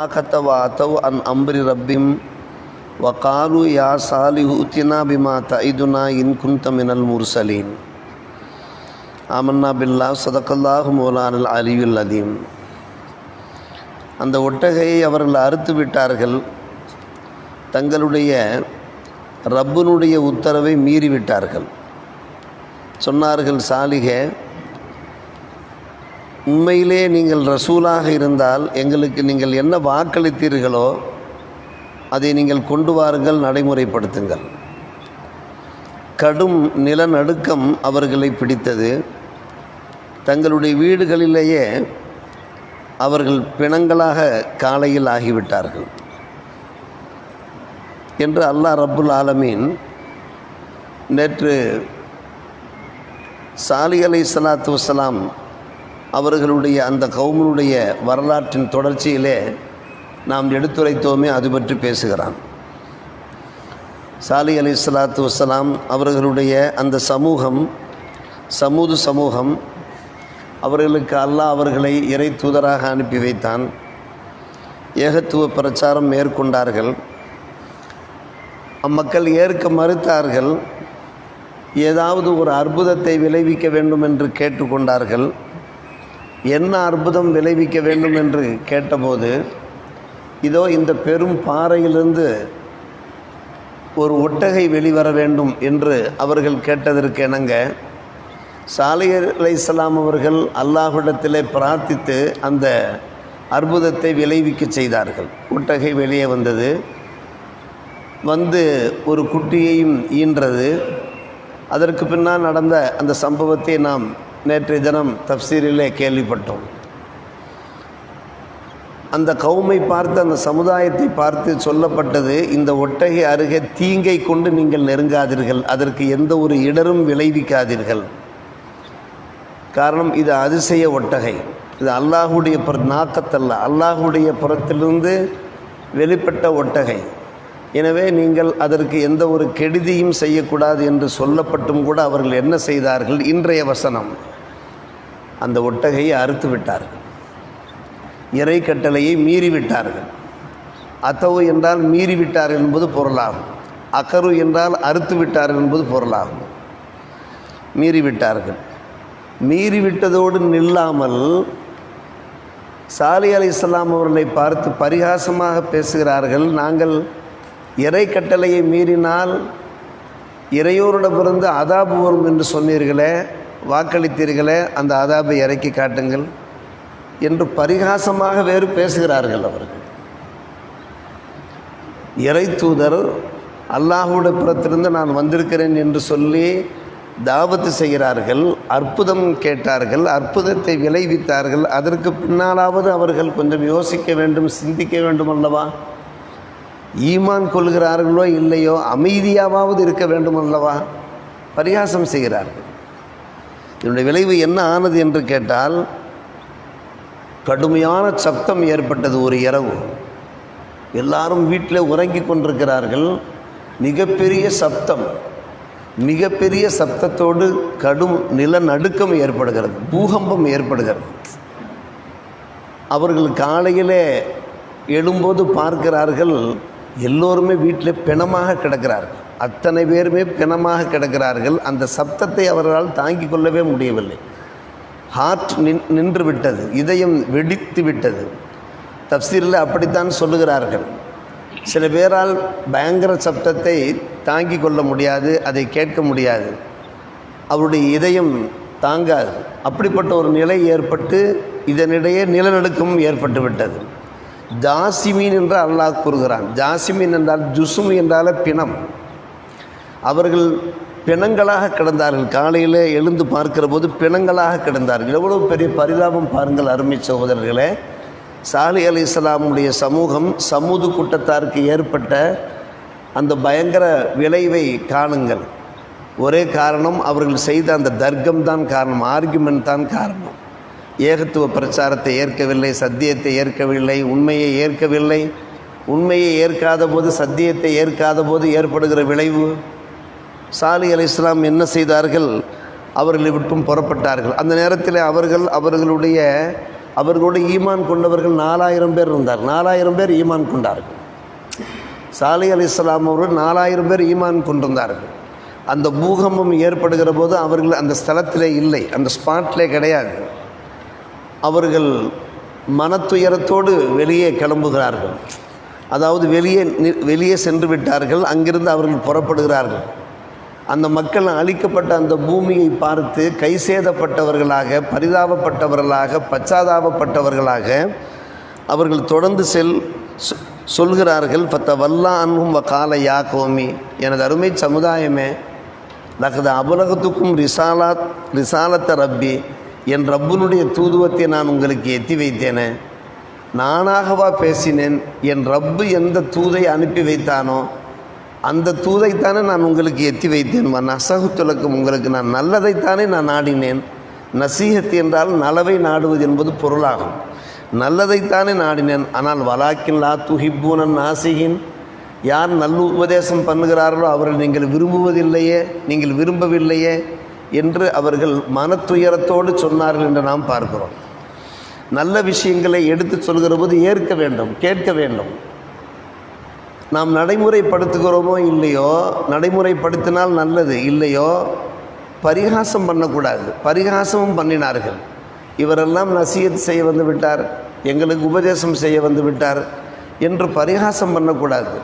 ஆகத்தவாத்தவ் an அம்பரி ரப்பிம் வகாலு யா சாலிஹு உத்தினா பிமா தைதுனா இன் குந்த மினல் முர்சலீன் ஆமன்னா பில்லா சதக்கல்லாஹு மோலானல் அலியுல் அதீம் அந்த ஒட்டகையை அவர்கள் அறுத்து விட்டார்கள். தங்களுடைய ரப்பனுடைய உத்தரவை மீறிவிட்டார்கள். சொன்னார்கள் சாலிகை உண்மையிலே நீங்கள் ரசூலாக இருந்தால் எங்களுக்கு நீங்கள் என்ன வாக்களித்தீர்களோ அதை நீங்கள் கொண்டு வாருங்கள் நடைமுறைப்படுத்துங்கள். கடும் நிலநடுக்கம் அவர்களை பிடித்தது. தங்களுடைய வீடுகளிலேயே அவர்கள் பிணங்களாக காலையில் ஆகிவிட்டார்கள். என்று அல்லாஹ் ரப்புல் ஆலமீன் நேற்று சாலி அலை சலாத்து வசலாம் அவர்களுடைய அந்த கவுமனுடைய வரலாற்றின் தொடர்ச்சியிலே நாம் எடுத்துரைத்தோமே அது பற்றி பேசுகிறான். சாலி அலி சலாத்து வசலாம் அவர்களுடைய அந்த சமூகம் சமூது சமூகம் அவர்களுக்கு அல்லாஹ் அவர்களை இறை தூதராக அனுப்பி வைத்தான். ஏகத்துவ பிரச்சாரம் மேற்கொண்டார்கள். அம்மக்கள் ஏற்க மறுத்தார்கள். ஏதாவது ஒரு அற்புதத்தை விளைவிக்க வேண்டும் என்று கேட்டுக்கொண்டார்கள். என்ன அற்புதம் விளைவிக்க வேண்டும் என்று கேட்டபோது இதோ இந்த பெரும் பாறையிலிருந்து ஒரு ஒட்டகை வெளிவர வேண்டும் என்று அவர்கள் கேட்டதற்கு இணங்க சாலை இஸ்லாம் அவர்கள் அல்லாஹ்விடத்திலே பிரார்த்தித்து அந்த அற்புதத்தை விளைவிக்க செய்தார்கள். ஒட்டகை வெளியே வந்தது. வந்து ஒரு குட்டியையும் ஈன்றது. அதற்கு பின்னால் நடந்த அந்த சம்பவத்தை நாம் நேற்றைய தினம் தப்சீரிலே கேள்விப்பட்டோம். அந்த கவுமை பார்த்து அந்த சமுதாயத்தை பார்த்து சொல்லப்பட்டது இந்த ஒட்டகை அருகே தீங்கை கொண்டு நீங்கள் நெருங்காதீர்கள் அதற்கு எந்த ஒரு இடரும் விளைவிக்காதீர்கள். காரணம் இது அதிசய ஒட்டகை. இது அல்லாஹுடைய புற நாக்கத்தல்ல அல்லாஹுடைய புறத்திலிருந்து வெளிப்பட்ட ஒட்டகை. எனவே நீங்கள் அதற்கு எந்த ஒரு கெடுதியும் செய்யக்கூடாது என்று சொல்லப்பட்டும் கூட அவர்கள் என்ன செய்தார்கள்? இன்றைய வசனம். அந்த ஒட்டகையை அறுத்து விட்டார்கள். இறை கட்டளையை மீறிவிட்டார்கள் அத்தவு என்றால் மீறிவிட்டார் என்பது பொருளாகும். அக்கரு என்றால் அறுத்து விட்டார் என்பது பொருளாகும். மீறிவிட்டார்கள் மீறிவிட்டதோடு நில்லாமல் சாலி அலி இஸ்லாம் அவர்களை பார்த்து பரிகாசமாக பேசுகிறார்கள். நாங்கள் இறை கட்டளையை மீறினால் இறையோரிடமிருந்து அதாபு வரும் என்று சொன்னீர்களே வாக்களித்தீர்களே அந்த அதாபை இறக்கி காட்டுங்கள் என்று பரிகாசமாக வேறு பேசுகிறார்கள் அவர்கள். இறை தூதர் அல்லாஹுடைய புறத்திலிருந்து நான் வந்திருக்கிறேன் என்று சொல்லி தாவத்து செய்கிறார்கள் அற்புதம் கேட்டார்கள் அற்புதத்தை விளைவித்தார்கள். அதற்கு பின்னாலாவது அவர்கள் கொஞ்சம் யோசிக்க வேண்டும் சிந்திக்க வேண்டும் அல்லவா? ஈமான் கொள்கிறார்களோ இல்லையோ அமைதியாவது இருக்க வேண்டும் அல்லவா? பரிகாசம் செய்கிறார்கள். இதனுடைய விளைவு என்ன ஆனது என்று கேட்டால் கடுமையான சப்தம் ஏற்பட்டது ஒரு இரவு. எல்லாரும் வீட்டில் உறங்கி கொண்டிருக்கிறார்கள். மிகப்பெரிய சப்தம் மிகப்பெரிய சப்தத்தோடு கடும் நிலநடுக்கம் ஏற்படுகிறது. பூகம்பம் ஏற்படுகிறது. அவர்கள் காலையிலே எழும்போது பார்க்கிறார்கள். எல்லோருமே வீட்டில் பிணமாக கிடக்கிறார்கள். அத்தனை பேருமே பிணமாக கிடக்கிறார்கள். அந்த சப்தத்தை அவர்களால் தாங்கிக் கொள்ளவே முடியவில்லை. ஹார்ட் நின் நின்று விட்டது. இதயம் வெடித்து விட்டது. தப்சீரில் அப்படித்தான் சொல்லுகிறார்கள். சில பேரால் பயங்கர சப்தத்தை தாங்கிக் கொள்ள முடியாது அதை கேட்க முடியாது. அவருடைய இதயம் தாங்காது. அப்படிப்பட்ட ஒரு நிலை ஏற்பட்டு இதனிடையே நிலநடுக்கமும் ஏற்பட்டு விட்டது. ஜாசிமீன் என்று அல்லாஹ் கூறுகிறான். ஜாசிமீன் என்றால் ஜுசுமி என்றால் பிணம். அவர்கள் பிணங்களாக கிடந்தார்கள். காலையில் எழுந்து பார்க்கிற போது பிணங்களாக கிடந்தார்கள். எவ்வளவு பெரிய பரிதாபம் பாருங்கள் அருமை சகோதரர்களே. சாலி அலி இஸ்லாமுடைய சமூகம் சமூது கூட்டத்தாருக்கு ஏற்பட்ட அந்த பயங்கர விளைவை காணுங்கள். ஒரே காரணம் அவர்கள் செய்த அந்த தர்க்கம் தான் காரணம் ஆர்குமெண்ட் தான் காரணம். ஏகத்துவ பிரச்சாரத்தை ஏற்கவில்லை சத்தியத்தை ஏற்கவில்லை உண்மையை ஏற்கவில்லை. உண்மையை ஏற்காத போது சத்தியத்தை ஏற்காத போது ஏற்படுகிற விளைவு சாலி அலி இஸ்லாம் என்ன செய்தார்கள்? அவர்களை விட்டும் புறப்பட்டார்கள். அந்த நேரத்தில் அவர்கள் அவர்களுடைய அவர்களோடு ஈமான் கொண்டவர்கள் நாலாயிரம் பேர் இருந்தார். நாலாயிரம் பேர் ஈமான் கொண்டார்கள். சாலி அலி இஸ்லாம் அவர்கள் நாலாயிரம் பேர் ஈமான் கொண்டிருந்தார்கள். அந்த பூகம்பம் ஏற்படுகிற போது அவர்கள் அந்த ஸ்தலத்திலே இல்லை அந்த ஸ்பாட்லே கிடையாது. அவர்கள் மனத்துயரத்தோடு வெளியே கிளம்புகிறார்கள். அதாவது வெளியே நி- வெளியே சென்று விட்டார்கள். அங்கிருந்து அவர்கள் புறப்படுகிறார்கள். அந்த மக்கள் அழிக்கப்பட்ட அந்த பூமியை பார்த்து கை சேதப்பட்டவர்களாக பரிதாபப்பட்டவர்களாக பச்சாதாபப்பட்டவர்களாக அவர்கள் தொடர்ந்து செல் சொ- சொல்கிறார்கள் பத்த வல்லா அன்பும் கால யா கோமி. எனது அருமை சமுதாயமே லகத அபுலகத்துக்கும் ரிசாலாத் ரிசாலத்த ரப்பி என் ரப்புனுடைய தூதுவத்தை நான் உங்களுக்கு எத்தி வைத்தேனே. நானாகவா பேசினேன் என் ரப்பு எந்த தூதை அனுப்பி வைத்தானோ அந்த தூதைத்தானே நான் உங்களுக்கு எத்தி வைத்தேன். நசகுத்துலக்கும் உங்களுக்கு நான் நல்லதைத்தானே நான் நாடினேன். நசீகத்து என்றால் நலவை நாடுவது என்பது பொருளாகும். நல்லதைத்தானே நாடினேன். ஆனால் வலாக்கின் லா துஹிப்பூனன் நாசிகின் யார் நல்ல உபதேசம் பண்ணுகிறார்களோ அவர்கள் நீங்கள் விரும்புவதில்லையே நீங்கள் விரும்பவில்லையே என்று அவர்கள் மனத்துயரத்தோடு சொன்னார்கள் என்று நாம் பார்க்கிறோம். நல்ல விஷயங்களை எடுத்து சொல்கிற போது ஏற்க வேண்டும் கேட்க வேண்டும். நாம் நடைமுறைப்படுத்துகிறோமோ இல்லையோ நடைமுறைப்படுத்தினால் நல்லது இல்லையோ பரிகாசம் பண்ணக்கூடாது. பரிகாசமும் பண்ணினார்கள். இவரெல்லாம் நசியத் செய்ய வந்து விட்டார் எங்களுக்கு உபதேசம் செய்ய வந்து விட்டார் என்று பரிகாசம் பண்ணக்கூடாது.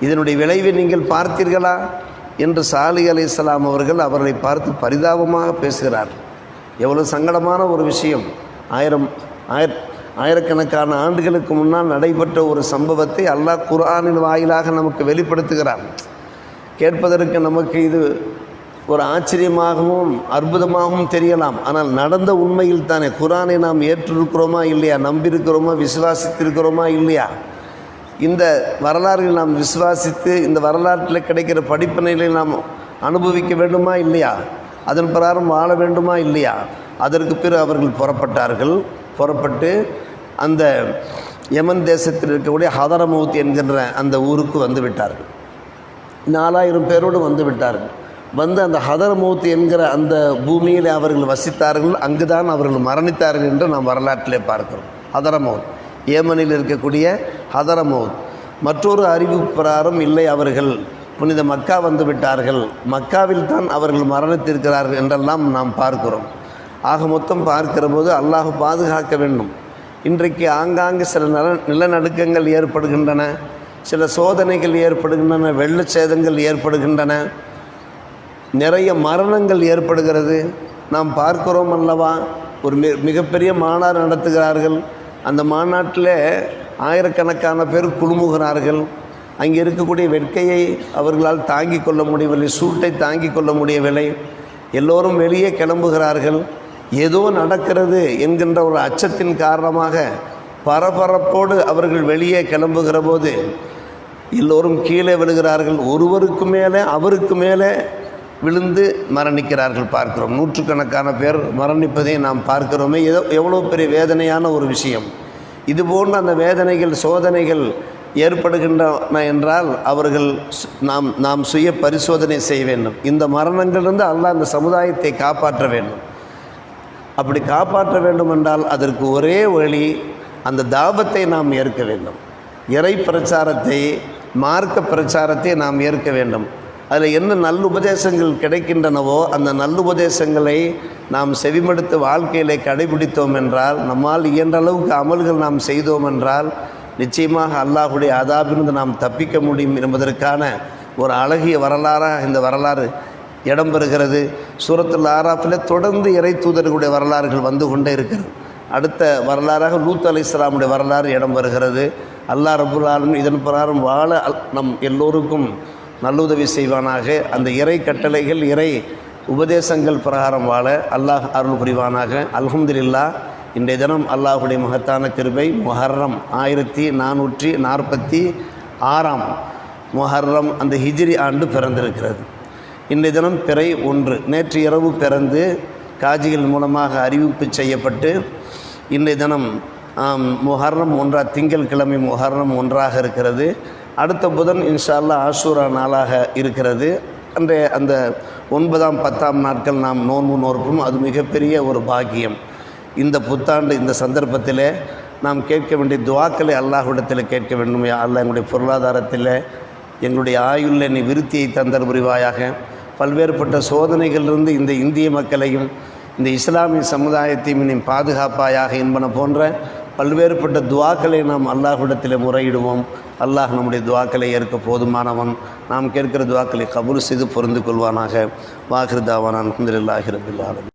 இதனுடைய விளைவை நீங்கள் பார்த்தீர்களா? என்று சாலி அலி இஸ்லாம் அவர்கள் அவர்களை பார்த்து பரிதாபமாக பேசுகிறார். எவ்வளோ சங்கடமான ஒரு விஷயம். ஆயிரம் ஆயிர ஆயிரக்கணக்கான ஆண்டுகளுக்கு முன்னால் நடைபெற்ற ஒரு சம்பவத்தை அல்லாஹ் குர்ஆனின் வாயிலாக நமக்கு வெளிப்படுத்துகிறான். கேட்பதற்கு நமக்கு இது ஒரு ஆச்சரியமாகவும் அற்புதமாகவும் தெரியலாம். ஆனால் நடந்த உண்மையில் தானே குரானை நாம் ஏற்றிருக்கிறோமா இல்லையா? நம்பியிருக்கிறோமா? விசுவாசித்திருக்கிறோமா இல்லையா? இந்த வரலாறுகள் நாம் விசுவாசித்து இந்த வரலாற்றில் கிடைக்கிற படிப்பினைகளை நாம் அனுபவிக்க வேண்டுமா இல்லையா? அதன் பிரகாரம் வாழ வேண்டுமா இல்லையா? அதற்கு பிறகு அவர்கள் புறப்பட்டார்கள். புறப்பட்டு அந்த யமன் தேசத்தில் இருக்கக்கூடிய ஹதரமௌத் என்கின்ற அந்த ஊருக்கு வந்து விட்டார்கள். நாலாயிரம் பேரோடு வந்து விட்டார்கள். வந்து அந்த ஹதரமூத் என்கிற அந்த பூமியில் அவர்கள் வசித்தார்கள் அங்குதான் அவர்கள் மரணித்தார்கள் என்று நாம் வரலாற்றிலே பார்க்கிறோம். ஹதரமௌத் ஏமனில் இருக்கக்கூடிய ஹதரமௌத். மற்றொரு அறிவிப்பு பிரகாரம் இல்லை அவர்கள். புனித மக்கா வந்து விட்டார்கள். மக்காவில் தான் அவர்கள் மரணித்திருக்கிறார்கள் என்றெல்லாம் நாம் பார்க்கிறோம். ஆக மொத்தம் பார்க்கிற போது அல்லாஹ் பாதுகாக்க வேண்டும். இன்றைக்கு ஆங்காங்கு சில நில நிலநடுக்கங்கள் ஏற்படுகின்றன. சில சோதனைகள் ஏற்படுகின்றன வெள்ள சேதங்கள் ஏற்படுகின்றன. நிறைய மரணங்கள் ஏற்படுகிறது. நாம் பார்க்கிறோம் அல்லவா? ஒரு மி மிகப்பெரிய மாநாடு நடத்துகிறார்கள். அந்த மாநாட்டில் ஆயிரக்கணக்கான பேர் குழுமுகிறார்கள். அங்கே இருக்கக்கூடிய வெட்கையை அவர்களால் தாங்கிக் கொள்ள முடியவில்லை சூட்டை தாங்கிக் கொள்ள முடியவில்லை. எல்லோரும் வெளியே கிளம்புகிறார்கள். ஏதோ நடக்கிறது என்கின்ற ஒரு அச்சத்தின் காரணமாக பரபரப்போடு அவர்கள் வெளியே கிளம்புகிற போது எல்லோரும் கீழே விழுகிறார்கள். ஒருவருக்கு மேலே அவருக்கு மேலே விழுந்து மரணிக்கிறார்கள் பார்க்கிறோம். நூற்றுக்கணக்கான பேர் மரணிப்பதை நாம் பார்க்கிறோமே. ஏதோ எவ்வளோ பெரிய வேதனையான ஒரு விஷயம். இதுபோன்ற அந்த வேதனைகள் சோதனைகள் ஏற்படுகின்றன என்றால் அவர்கள் நாம் நாம் சுய பரிசோதனை செய்ய வேண்டும். இந்த மரணங்களிலிருந்து அல்லாஹ் அந்த சமுதாயத்தை காப்பாற்ற வேண்டும். அப்படி காப்பாற்ற வேண்டும் என்றால் அதற்கு ஒரே வழி அந்த தாபத்தை நாம் ஏற்க வேண்டும். இறை பிரச்சாரத்தை மார்க்க பிரச்சாரத்தை நாம் ஏற்க வேண்டும். அதில் என்ன நல்லுபதேசங்கள் கிடைக்கின்றனவோ அந்த நல்லுபதேசங்களை நாம் செவிமடுத்து வாழ்க்கையிலே கடைபிடித்தோம் என்றால் நம்மால் இயன்ற அளவுக்கு அமல்கள் நாம் செய்தோம் என்றால் நிச்சயமாக அல்லாஹுடைய அதாபிலிருந்து நாம் தப்பிக்க முடியும் என்பதற்கான ஒரு அழகிய வரலாறாக இந்த வரலாறு இடம்பெறுகிறது சூரத்தில் ஆராஃபில் தொடர்ந்து இறை தூதர்களுடைய வரலாறுகள் வந்து கொண்டே இருக்கிறது. அடுத்த வரலாறாக லூத் அலி இஸ்லாமுடைய வரலாறு இடம்பெறுகிறது அல்லாஹ் ரபுல் ஆலமீன் இதன் பிரகாரம் வாழ அல்- நம் எல்லோருக்கும் நல்லுதவி செய்வானாக. அந்த இறை கட்டளைகள் இறை உபதேசங்கள் பிரகாரம் வாழ அல்லாஹ் அருள் புரிவானாக. அல்ஹம்துல்லா இன்றைய தினம் அல்லாஹுடைய மகத்தான கிருபை முஹர்ரம் ஆயிரத்தி நானூற்றி நாற்பத்தி ஆறாம் முஹர்ரம் அந்த ஹிஜ்ரி ஆண்டு பிறந்திருக்கிறது. இன்றைய தினம் பிறை ஒன்று. நேற்று இரவு பிறந்து காஜிகள் மூலமாக அறிவிப்பு செய்யப்பட்டு இன்றைய தினம் முஹர்ரம் ஒன்றா திங்கள் கிழமை முஹர்ரம் ஒன்றாக இருக்கிறது. அடுத்த புதன் இன்ஷா அல்லாஹ் ஆஷூரா நாளாக இருக்கிறது. அன்றைய அந்த ஒன்பதாம் பத்தாம் நாட்கள் நாம் நோன்பு நோற்பும் அது மிகப்பெரிய ஒரு பாக்கியம். இந்த புத்தாண்டு இந்த சந்தர்ப்பத்தில் நாம் கேட்க வேண்டிய துவாக்களை அல்லாஹ்விடத்தில் கேட்க வேண்டும். அல்ல எங்களுடைய பொருளாதாரத்தில் எங்களுடைய ஆயுளில் நீ விருத்தியை தந்தர் புரிவாயாக பல்வேறுபட்ட சோதனைகளிலிருந்து இந்த இந்திய மக்களையும் இந்த இஸ்லாமிய சமுதாயத்தையும் நீ பாதுகாப்பாயாக என்பன போன்ற பல்வேறுபட்ட துவாக்களை நாம் அல்லாஹ்விடத்தில் முறையிடுவோம். அல்லாஹ் நம்முடைய துவாக்களை ஏற்க போதுமானவன். நாம் கேட்கிற துவாக்களை கபூல் செய்து பொருந்து கொள்வானாக. வாகிருதாவான் அலமதுல்லாஹிரபில்லாலும்